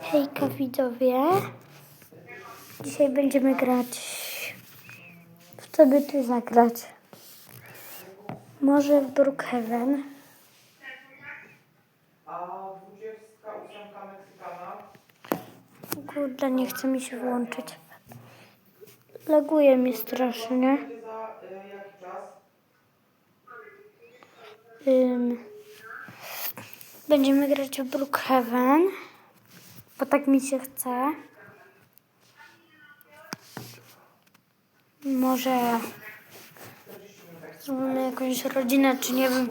Hejka widzowie. Dzisiaj będziemy grać. W co by tu zagrać? Może w Brookhaven. A 28 Meksykana? Kurde, nie chce mi się włączyć. Laguje mi strasznie. Ym, będziemy grać w Brookhaven, bo tak mi się chce. Może zrobimy jakąś rodzinę, czy nie wiem.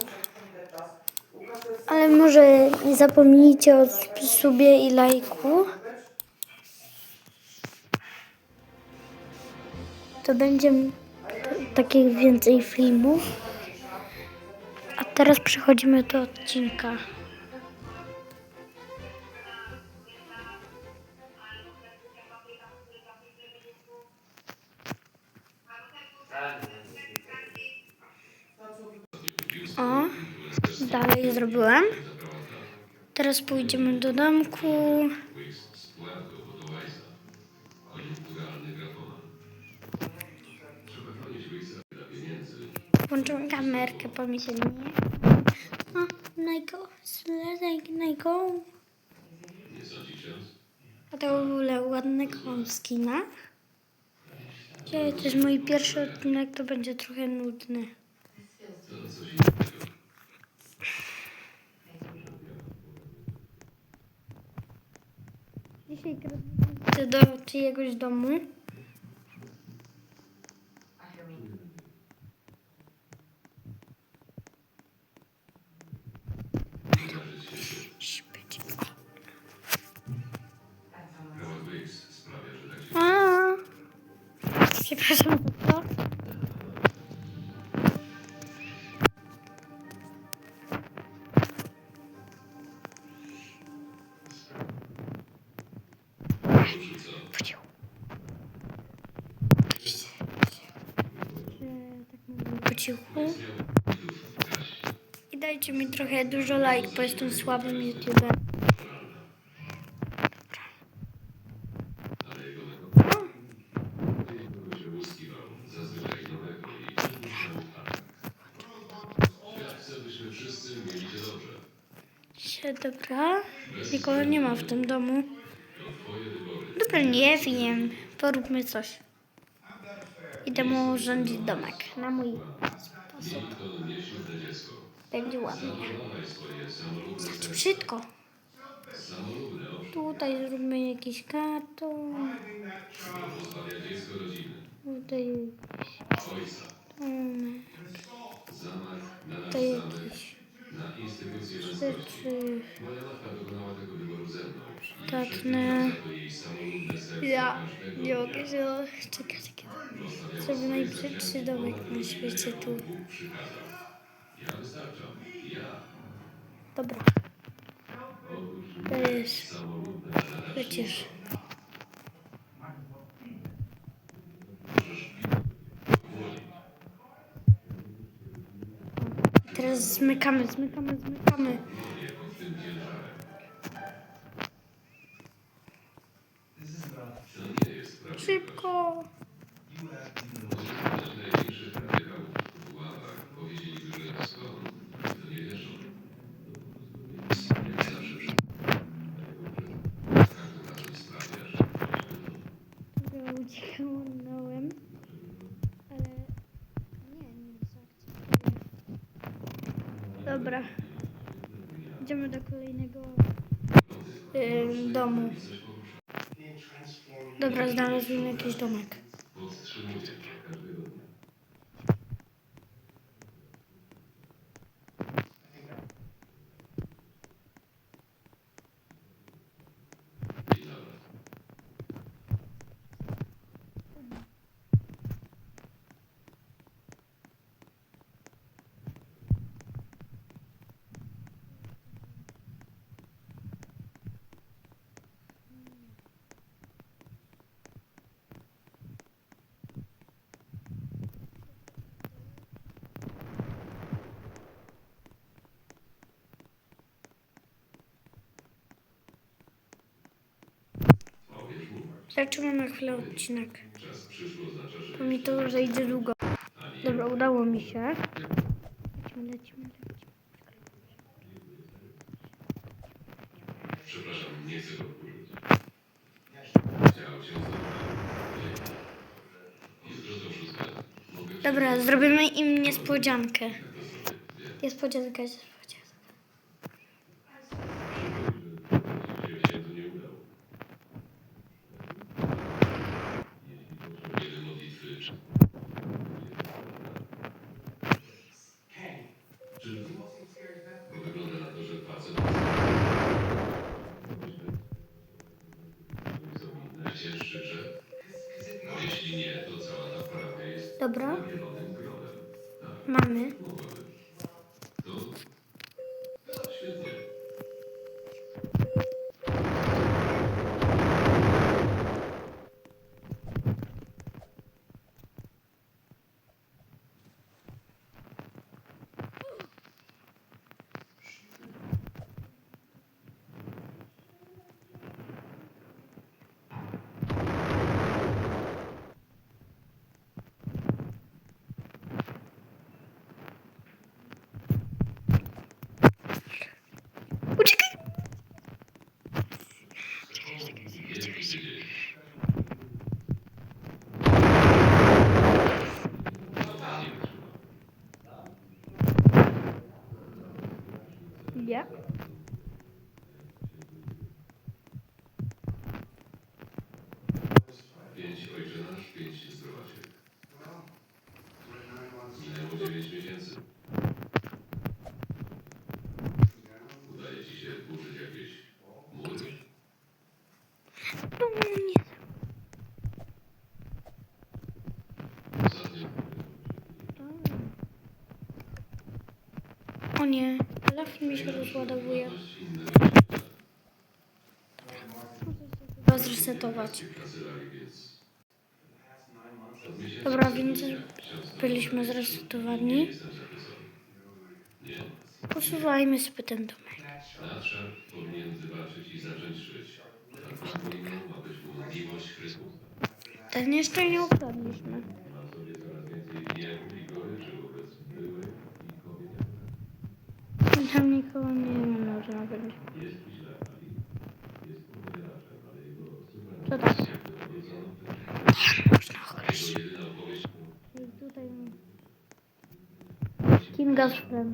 Ale może nie zapomnijcie o subie i lajku. To będzie takich więcej filmów. A teraz przechodzimy do odcinka. Dalej zrobiłem. Teraz pójdziemy do domku. Włączymy kamerkę, pomyślnie. O, najgo, najgo. A to w ogóle ładnego mam skina. Dzisiaj to jest mój pierwszy odcinek, to będzie trochę nudny. Dzisiaj idę do czyjegoś domu. Śpieć. A. Przepraszam za to. Cichu. I dajcie mi trochę dużo like, bo jestem słabym youtuberem. Się, dobra. Nikogo nie ma w tym domu. Dobra, nie wiem. Poróbmy coś. Idę mu urządzić domek na mój sposób. Będzie ładnie. Znaczy brzydko. Tutaj zróbmy jakiś karton. Tutaj. Tutaj jakieś rzeczy przydatne. Ja nie mogę się... Czekaj, czekaj. Zrobię najbrzydszy domek na świecie tu. Dobra. To jest... Przecież... Teraz zmykamy, zmykamy, zmykamy. Szybko. Ja uciekałem, ale nie, nie zaakceptuję. Dobra. Idziemy do kolejnego ym, domu. Dobra, znalazłem jakiś domek. Zatrzymamy chwilę odcinek. Bo mi to zejdzie długo. Dobra, udało mi się. Lecimy, lecimy, lecimy. Przepraszam, nie chcę go Dobra, zrobimy im niespodziankę. Niespodzianka, niespodzianka. 5, Ojcze nasz, 5, zdrowacie. Minęło 9 miesięcy. Udaje ci się burzyć jakieś mury? No nie. Ostatnio. O nie, left mi się rozładowuje. Inne zresetować. Dobra, więc byliśmy zresetowani. Posuwajmy sobie ten domek. nadszar powinien wybaczyć i ma. Ten jeszcze nie ukradliśmy. Mam sobie. Tam nikogo nie można będzie. Jest źle. Jest Co tak? suwerenność jakby Şimdi gaz sürelim.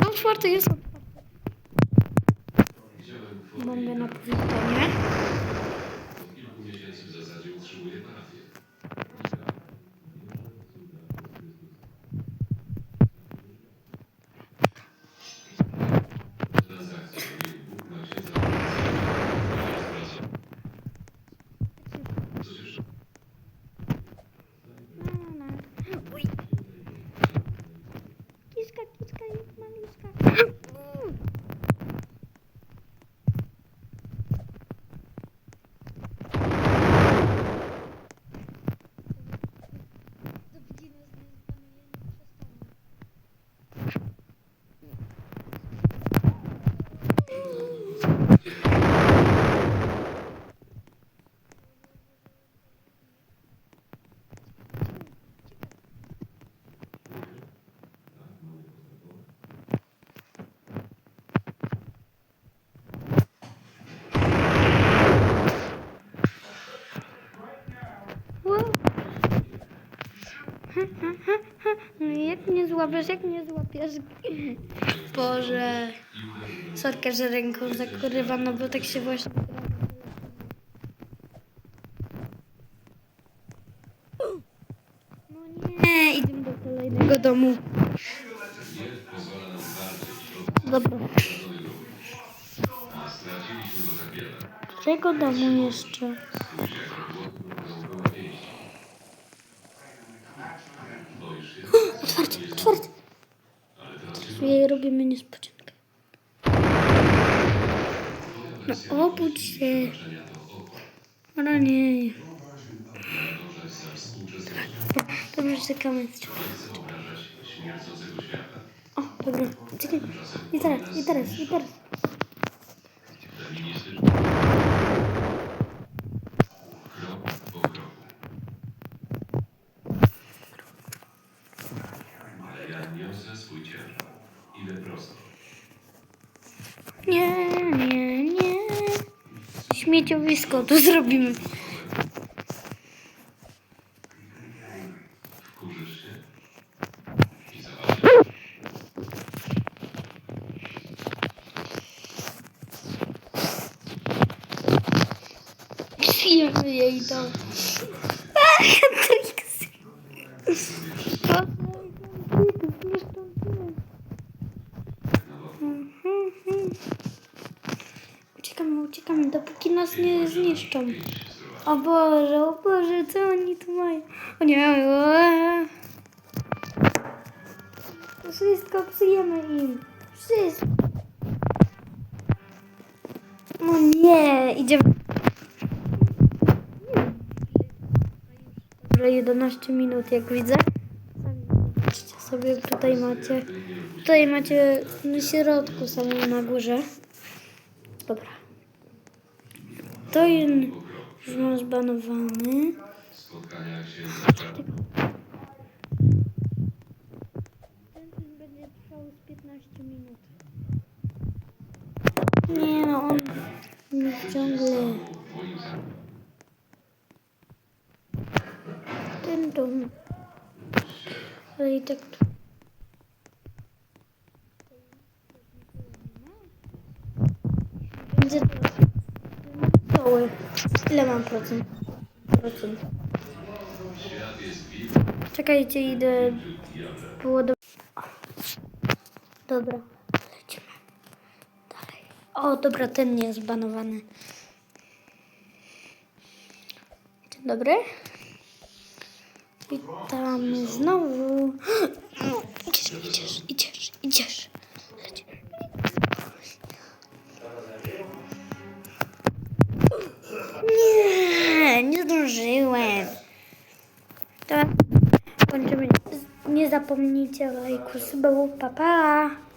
Não forte isso. Jak mnie złapiesz, jak mnie złapiesz? Boże. Sorka, że ręką zakurywa, no bo tak się właśnie... No nie, idziemy do kolejnego domu. Dobra. Czego domu jeszcze? Spójrz jak odłotną gałębała pięści. Boisz się? Otwarcie, otwarcie. Ale teraz się Jej robimy niespodziankę. No, obudź się. przebaczenia to oko. O nie. Dobrze, czekamy. O, dobra. Czekaj. I teraz, i teraz, i teraz. Feministyczny. Krok po kroku. Ale ja niosę swój ciężar. Idę prosto. Nie, nie, nie. Śmieciowisko tu zrobimy. Przyjemy jej to. Nas nie zniszczą. O Boże, o Boże, co oni tu mają? O nie, o. Wszystko psujemy im. Wszystko. No nie, idziemy. Dobra, 11 minut, jak widzę. Zobaczcie sobie, tutaj macie. Tutaj macie na środku, samym na górze. Dobra. To już mam zbanowany. Spotkania. Ten film będzie trwał z 15 minut. Nie no, on ciągle. Ten dom. Ale i tak. Będzie stoły. Ile mam procent? Procent. Czekajcie, idę. Było do... Dobra, lecimy. Dalej. O, dobra, ten nie jest zbanowany. Dzień dobry. Witamy znowu. Idziesz, idziesz, idziesz, idziesz. Zapomnijcie o lajku, subu, pa pa.